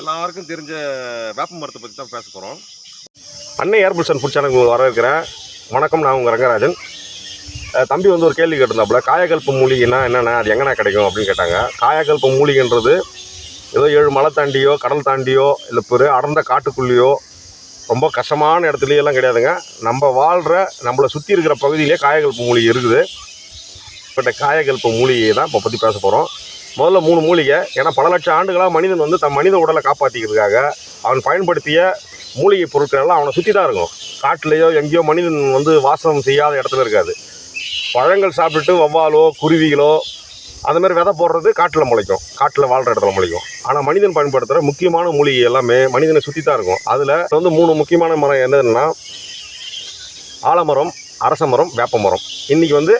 எல்லாருக்கும் தெரிஞ்ச வேப்ப மரத்தை பற்றி தான் பேச போகிறோம் அன்னை ஏர்புல்சன் அண்ட் உங்களுக்கு வரவேற்கிறேன். வணக்கம் நான் உங்கள் ரங்கராஜன். தம்பி வந்து ஒரு கேள்வி கேட்டிருந்தாப்புல காயக்கல்பு மூலிகைன்னா என்னென்ன அது எங்கன்னா கிடைக்கும் அப்படின்னு கேட்டாங்க. காயக்கல்பு மூலிகைன்றது ஏதோ ஏழு மலை தாண்டியோ கடல் தாண்டியோ இல்லை பெரு அடர்ந்த காட்டுக்குள்ளேயோ ரொம்ப கஷ்டமான இடத்துலையோ எல்லாம் கிடையாதுங்க. நம்ம வாழ்கிற நம்மளை சுற்றி இருக்கிற பகுதியிலே காயக்கல்பு மூலிகை இருக்குது. இப்பட்ட காயக்கல்பு மூலிகையை தான் இப்போ பற்றி பேச போகிறோம் முதல்ல மூணு மூலிகை. ஏன்னா பல லட்சம் ஆண்டுகளாக மனிதன் வந்து தன் மனித உடலை காப்பாற்றிக்கிறதுக்காக அவன் பயன்படுத்திய மூலிகை பொருட்கள் எல்லாம் அவனை சுற்றி தான் இருக்கும். காட்டிலேயோ எங்கேயோ மனிதன் வந்து வாசம் செய்யாத இடத்துல இருக்காது. பழங்கள் சாப்பிட்டுட்டு வவ்வாலோ குருவிகளோ அந்த மாதிரி விதை போடுறது காட்டில் முளைக்கும். காட்டில் வாழ்கிற இடத்துல முளைக்கும். ஆனால் மனிதன் பயன்படுத்துகிற முக்கியமான மூலிகை எல்லாமே மனிதனை சுற்றி தான் இருக்கும். அதில் வந்து மூணு முக்கியமான மரம் என்னதுன்னா ஆலமரம் அரச மரம் வேப்ப மரம் இன்றைக்கி வந்து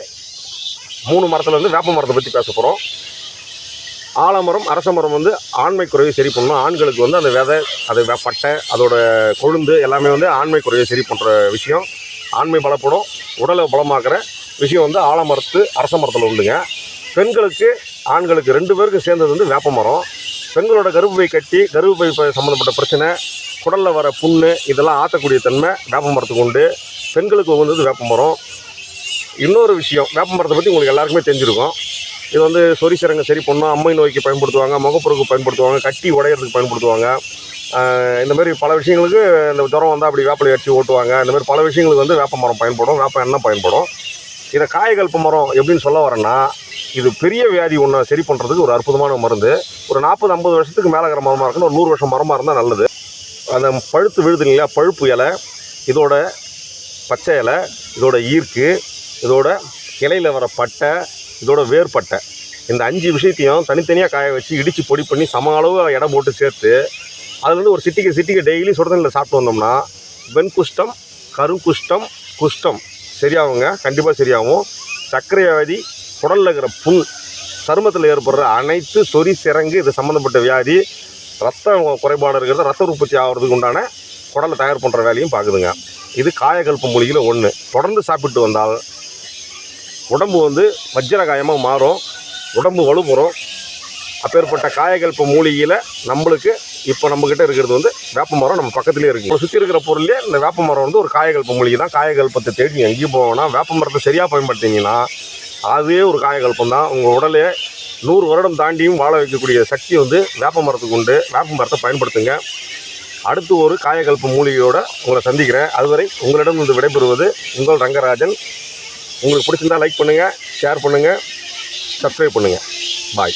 மூணு மரத்தில் வந்து வேப்ப மரத்தை பற்றி பேச போகிறோம் ஆலமரம் அரச மரம் வந்து ஆண்மை குறைவை சரி பண்ணணும் ஆண்களுக்கு வந்து அந்த விதை அது பட்டை அதோட கொழுந்து எல்லாமே வந்து ஆண்மை குறைவை சரி பண்ணுற விஷயம். ஆண்மை பலப்படும் உடலை பலமாக்குற விஷயம் வந்து ஆலமரத்து அரச மரத்தில் உண்டுங்க. பெண்களுக்கு ஆண்களுக்கு ரெண்டு பேருக்கு சேர்ந்தது வந்து வேப்ப மரம். பெண்களோட கருப்பை கட்டி கருப்பை சம்மந்தப்பட்ட பிரச்சனை குடலில் வர புண்ணு இதெல்லாம் ஆற்றக்கூடிய தன்மை வேப்ப மரத்துக்கு உண்டு. பெண்களுக்கு உகந்தது வேப்ப மரம். இன்னொரு விஷயம் வேப்ப மரத்தை பற்றி உங்களுக்கு எல்லாருக்குமே தெரிஞ்சிருக்கும். இது வந்து சொறி சரி பண்ணால் அம்மை நோய்க்கு பயன்படுத்துவாங்க முகப்பொருளுக்கு பயன்படுத்துவாங்க கட்டி உடையிறதுக்கு பயன்படுத்துவாங்க. இந்தமாரி இந்த மாதிரி பல விஷயங்களுக்கு இந்த ஜுரம் வந்தால் அப்படி வேப்பலை அடிச்சு ஓட்டுவாங்க. இந்த மாதிரி பல விஷயங்களுக்கு வந்து வேப்ப மரம் பயன்படும் வேப்ப எண்ணெய் பயன்படும். இதை காயகல்ப மரம் எப்படின்னு சொல்ல வரேன்னா இது பெரிய வியாதி ஒன்றை சரி பண்ணுறதுக்கு ஒரு அற்புதமான மருந்து. ஒரு நாற்பது ஐம்பது வருஷத்துக்கு மேலே இருக்கிற மரமாக இருக்கணும் ஒரு நூறு வருஷம் மரமாக இருந்தால் நல்லது. அந்த பழுத்து விழுது இல்லையா பழுப்பு இலை இதோட பச்சை இலை இதோட ஈர்க்கு இதோட இலையில் வர பட்டை இதோட வேர்பட்டை இந்த அஞ்சு விஷயத்தையும் தனித்தனியாக காய வச்சு இடித்து பொடி பண்ணி சம அளவு எடை போட்டு சேர்த்து அதுலேருந்து ஒரு சிட்டிக்கு சிட்டிக்கு டெய்லி சுடுதண்ணில் சாப்பிட்டு வந்தோம்னா வெண்குஷ்டம் கருங்குஷ்டம் குஷ்டம் சரியாகுங்க கண்டிப்பாக சரியாகும். சர்க்கரை வியாதி குடலில் இருக்கிற புண் சருமத்தில் ஏற்படுற அனைத்து சொறி சிறங்கு இது சம்மந்தப்பட்ட வியாதி ரத்த குறைபாடு இருக்கிறது ரத்த உற்பத்தி ஆகிறதுக்கு உண்டான குடலை தயார் பண்ணுற வேலையும் பார்க்குதுங்க. இது காயகல்ப மூலிகையில் ஒன்று தொடர்ந்து சாப்பிட்டு வந்தால் உடம்பு வந்து வஜ்ர காயமாக மாறும். உடம்பு வலுப்புறம். அப்பேற்பட்ட காயகல்ப மூலிகையில் நம்மளுக்கு இப்போ நம்மக்கிட்ட இருக்கிறது வந்து வேப்ப மரம் நம்ம பக்கத்துலேயே இருக்குது சுற்றி இருக்கிற பொருள்லேயே இந்த வேப்ப மரம் வந்து ஒரு காயகல்ப மூலிகை தான். காயகல்பத்தை தேடி எங்கேயும் போவோம்னா வேப்ப மரத்தை சரியாக பயன்படுத்திங்கன்னா அதுவே ஒரு காயகல்பம் தான். உங்கள் உடலே நூறு வருடம் தாண்டியும் வாழ வைக்கக்கூடிய சக்தி வந்து வேப்ப மரத்துக்கு உண்டு. வேப்ப மரத்தை பயன்படுத்துங்க. அடுத்து ஒரு காயகல்ப மூலிகையோடு உங்களை சந்திக்கிறேன். அதுவரை உங்களிடம் வந்து விடைபெறுவது உங்கள் ரங்கராஜன். உங்களுக்கு பிடிச்சிருந்தா லைக் பண்ணுங்கள் ஷேர் பண்ணுங்கள் சப்ஸ்கிரைப் பண்ணுங்கள் பாய்